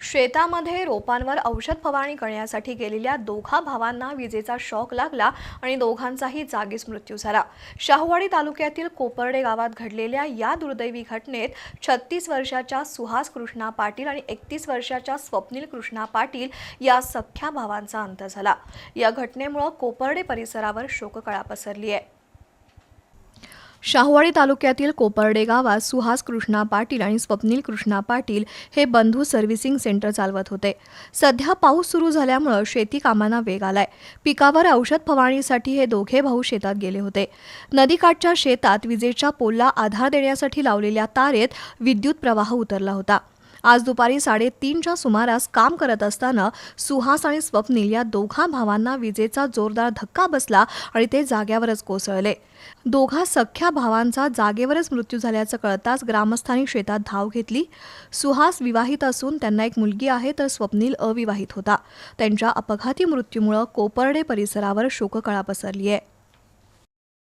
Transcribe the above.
शेतामध्ये रोपांवर औषध फवारणी करण्यासाठी गेलेल्या दोघा भावांना विजेचा शॉक लागला आणि दोघांचाही जागीच मृत्यू झाला. शाहूवाडी तालुक्यातील कोपर्डे गावात घडलेल्या या दुर्दैवी घटनेत छत्तीस वर्षाच्या सुहास कृष्णा पाटील आणि एकतीस वर्षाच्या स्वप्नील कृष्णा पाटील या सख्या भावांचा अंत झाला. या घटनेमुळे कोपर्डे परिसरावर शोककळा पसरली आहे. शाहूवाडी तालुक्यातील कोपर्डे गावात सुहास कृष्णा पाटील आणि स्वप्नील कृष्णा पाटील हे बंधू सर्व्हिसिंग सेंटर चालवत होते. सध्या पाऊस सुरू झाल्यामुळं शेती कामांना वेग आलाय. पिकावर औषध फवारणीसाठी हे दोघे भाऊ शेतात गेले होते. नदीकाठच्या शेतात विजेच्या पोलला आधार देण्यासाठी लावलेल्या तारेत विद्युत प्रवाह उतरला होता. आज दुपारी साडेतीनच्या सुमारास काम करत असताना सुहास आणि स्वप्नील या दोघा भावांना विजेचा जोरदार धक्का बसला आणि ते जाग्यावरच कोसळले. दोघा सख्या भावांचा जागेवरच मृत्यू झाल्याचं कळताच ग्रामस्थांनी शेतात धाव घेतली. सुहास विवाहित असून त्यांना एक मुलगी आहे तर स्वप्नील अविवाहित होता. त्यांच्या अपघाती मृत्यूमुळं कोपर्डे परिसरावर शोककळा पसरली आहे